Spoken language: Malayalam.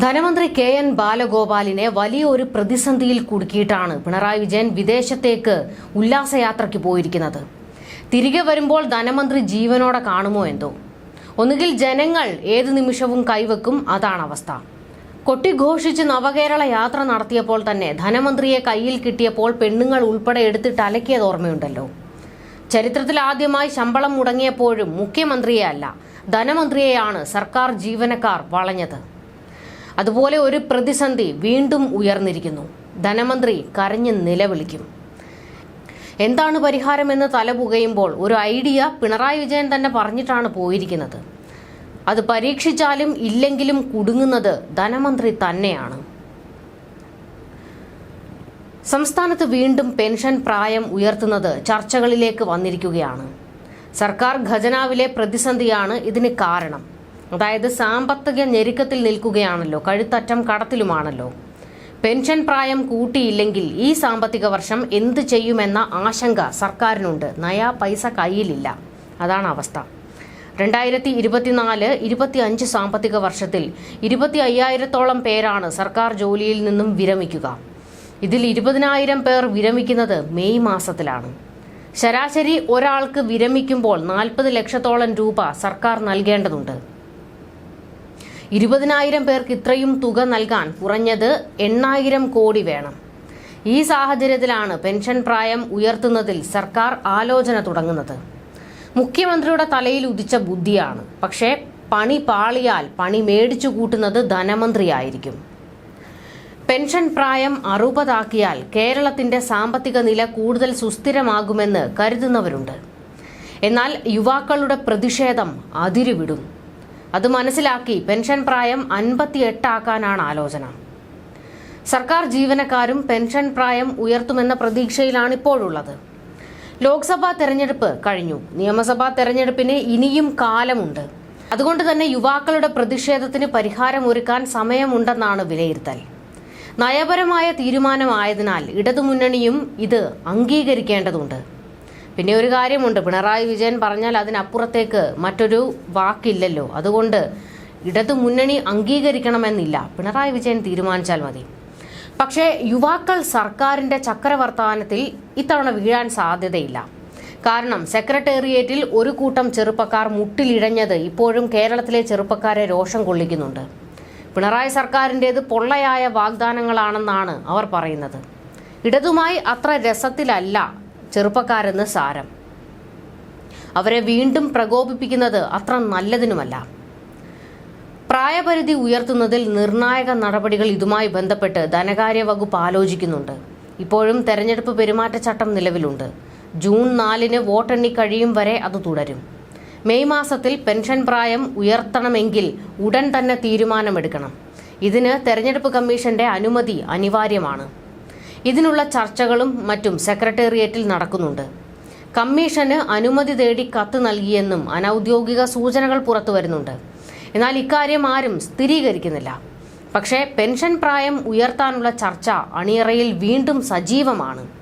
ധനമന്ത്രി കെ എൻ ബാലഗോപാലിനെ വലിയ ഒരു പ്രതിസന്ധിയിൽ കുടുക്കിയിട്ടാണ് പിണറായി വിജയൻ വിദേശത്തേക്ക് ഉല്ലാസയാത്രയ്ക്ക് പോയിരിക്കുന്നത്. തിരികെ വരുമ്പോൾ ധനമന്ത്രി ജീവനോടെ കാണുമോ എന്തോ. ഒന്നുകിൽ ജനങ്ങൾ ഏത് നിമിഷവും കൈവെക്കും അതാണ് അവസ്ഥ. കൊട്ടിഘോഷിച്ച് നവകേരള യാത്ര നടത്തിയപ്പോൾ തന്നെ ധനമന്ത്രിയെ കയ്യിൽ കിട്ടിയപ്പോൾ പെണ്ണുങ്ങൾ ഉൾപ്പെടെ എടുത്തിട്ട് അലക്കിയത് ഓർമ്മയുണ്ടല്ലോ. ചരിത്രത്തിൽ ആദ്യമായി ശമ്പളം മുടങ്ങിയപ്പോഴും മുഖ്യമന്ത്രിയെ അല്ല ധനമന്ത്രിയെയാണ് സർക്കാർ ജീവനക്കാർ വളഞ്ഞത്. അതുപോലെ ഒരു പ്രതിസന്ധി വീണ്ടും ഉയർന്നിരിക്കുന്നു. ധനമന്ത്രി കരഞ്ഞ് നിലവിളിക്കും. എന്താണ് പരിഹാരമെന്ന് തലപുകയുമ്പോൾ ഒരു ഐഡിയ പിണറായി വിജയൻ തന്നെ പറഞ്ഞിട്ടാണ് പോയിരിക്കുന്നത്. അത് പരീക്ഷിച്ചാലും ഇല്ലെങ്കിലും കുടുങ്ങുന്നത് ധനമന്ത്രി തന്നെയാണ്. സംസ്ഥാനത്ത് വീണ്ടും പെൻഷൻ പ്രായം ഉയർത്തുന്നത് ചർച്ചകളിലേക്ക് വന്നിരിക്കുകയാണ്. സർക്കാർ ഖജനാവിലെ പ്രതിസന്ധിയാണ് ഇതിന് കാരണം. അതായത് സാമ്പത്തിക ഞെരുക്കത്തിൽ നിൽക്കുകയാണല്ലോ കഴുത്തറ്റം കടത്തിലുമാണല്ലോ. പെൻഷൻ പ്രായം കൂട്ടിയില്ലെങ്കിൽ ഈ സാമ്പത്തിക വർഷം എന്ത് ചെയ്യുമെന്ന ആശങ്ക സർക്കാരിനുണ്ട്. നയാ പൈസ കയ്യിലില്ല. അതാണ് അവസ്ഥ. രണ്ടായിരത്തി ഇരുപത്തിനാല് ഇരുപത്തി അഞ്ച് സാമ്പത്തിക വർഷത്തിൽ ഇരുപത്തി അയ്യായിരത്തോളം പേരാണ് സർക്കാർ ജോലിയിൽ നിന്നും വിരമിക്കുക. ഇതിൽ ഇരുപതിനായിരം പേർ വിരമിക്കുന്നത് മെയ് മാസത്തിലാണ്. ശരാശരി ഒരാൾക്ക് വിരമിക്കുമ്പോൾ നാൽപ്പത് ലക്ഷത്തോളം രൂപ സർക്കാർ നൽകേണ്ടതുണ്ട്. ഇരുപതിനായിരം പേർക്ക് ഇത്രയും തുക നൽകാൻ കുറഞ്ഞത് എണ്ണായിരം കോടി വേണം. ഈ സാഹചര്യത്തിലാണ് പെൻഷൻ പ്രായം ഉയർത്തുന്നതിൽ സർക്കാർ ആലോചന തുടങ്ങുന്നത്. മുഖ്യമന്ത്രിയുടെ തലയിൽ ഉദിച്ച ബുദ്ധിയാണ്. പക്ഷേ പണി പാളിയാൽ പണി മേടിച്ചു കൂട്ടുന്നത് ധനമന്ത്രിയായിരിക്കും. പെൻഷൻ പ്രായം അറുപതാക്കിയാൽ കേരളത്തിന്റെ സാമ്പത്തിക നില കൂടുതൽ സുസ്ഥിരമാകുമെന്ന് കരുതുന്നവരുണ്ട്. എന്നാൽ യുവാക്കളുടെ പ്രതിഷേധം അതിരുവിടും. അത് മനസ്സിലാക്കി പെൻഷൻ പ്രായം അൻപത്തിയെട്ടാക്കാനാണ് ആലോചന. സർക്കാർ ജീവനക്കാരും പെൻഷൻ പ്രായം ഉയർത്തുമെന്ന പ്രതീക്ഷയിലാണ് ഇപ്പോഴുള്ളത്. ലോക്സഭാ തെരഞ്ഞെടുപ്പ് കഴിഞ്ഞു. നിയമസഭാ തെരഞ്ഞെടുപ്പിന് ഇനിയും കാലമുണ്ട്. അതുകൊണ്ട് തന്നെ യുവാക്കളുടെ പ്രതിഷേധത്തിന് പരിഹാരമൊരുക്കാൻ സമയമുണ്ടെന്നാണ് വിലയിരുത്തൽ. നയപരമായ തീരുമാനമായതിനാൽ ഇടതുമുന്നണിയും ഇത് അംഗീകരിക്കേണ്ടതുണ്ട്. പിന്നെ ഒരു കാര്യമുണ്ട്. പിണറായി വിജയൻ പറഞ്ഞാൽ അതിനപ്പുറത്തേക്ക് മറ്റൊരു വാക്കില്ലല്ലോ. അതുകൊണ്ട് ഇടതു മുന്നണി അംഗീകരിക്കണമെന്നില്ല. പിണറായി വിജയൻ തീരുമാനിച്ചാൽ മതി. പക്ഷേ യുവാക്കൾ സർക്കാരിന്റെ ചക്രവർത്താനത്തിൽ ഇത്തവണ വീഴാൻ സാധ്യതയില്ല. കാരണം സെക്രട്ടേറിയറ്റിൽ ഒരു കൂട്ടം ചെറുപ്പക്കാർ മുട്ടിലിഴഞ്ഞത് ഇപ്പോഴും കേരളത്തിലെ ചെറുപ്പക്കാരെ രോഷം കൊള്ളിക്കുന്നുണ്ട്. പിണറായി സർക്കാരിന്റേത് പൊള്ളയായ വാഗ്ദാനങ്ങളാണെന്നാണ് അവർ പറയുന്നത്. ഇടതുമായി അത്ര രസത്തിലല്ല ചെറുപ്പക്കാരെന്ന് സാരം. അവരെ വീണ്ടും പ്രകോപിപ്പിക്കുന്നത് അത്ര നല്ലതിനുമല്ല. പ്രായപരിധി ഉയർത്തുന്നതിൽ നിർണായക നടപടികൾ ഇതുമായി ബന്ധപ്പെട്ട് ധനകാര്യ വകുപ്പ് ആലോചിക്കുന്നുണ്ട്. ഇപ്പോഴും തെരഞ്ഞെടുപ്പ് പെരുമാറ്റച്ചട്ടം നിലവിലുണ്ട്. ജൂൺ നാലിന് വോട്ടെണ്ണി കഴിയും വരെ അത് തുടരും. മെയ് മാസത്തിൽ പെൻഷൻ പ്രായം ഉയർത്തണമെങ്കിൽ ഉടൻ തന്നെ തീരുമാനമെടുക്കണം. ഇതിന് തെരഞ്ഞെടുപ്പ് കമ്മീഷന്റെ അനുമതി അനിവാര്യമാണ്. ഇതിനുള്ള ചർച്ചകളും മറ്റും സെക്രട്ടേറിയറ്റിൽ നടക്കുന്നുണ്ട്. കമ്മീഷന് അനുമതി തേടി കത്ത് നൽകിയെന്നും അനൌദ്യോഗിക സൂചനകൾ പുറത്തു വരുന്നുണ്ട്. എന്നാൽ ഇക്കാര്യം ആരും സ്ഥിരീകരിക്കുന്നില്ല. പക്ഷേ പെൻഷൻ പ്രായം ഉയർത്താനുള്ള ചർച്ച അണിയറയിൽ വീണ്ടും സജീവമാണ്.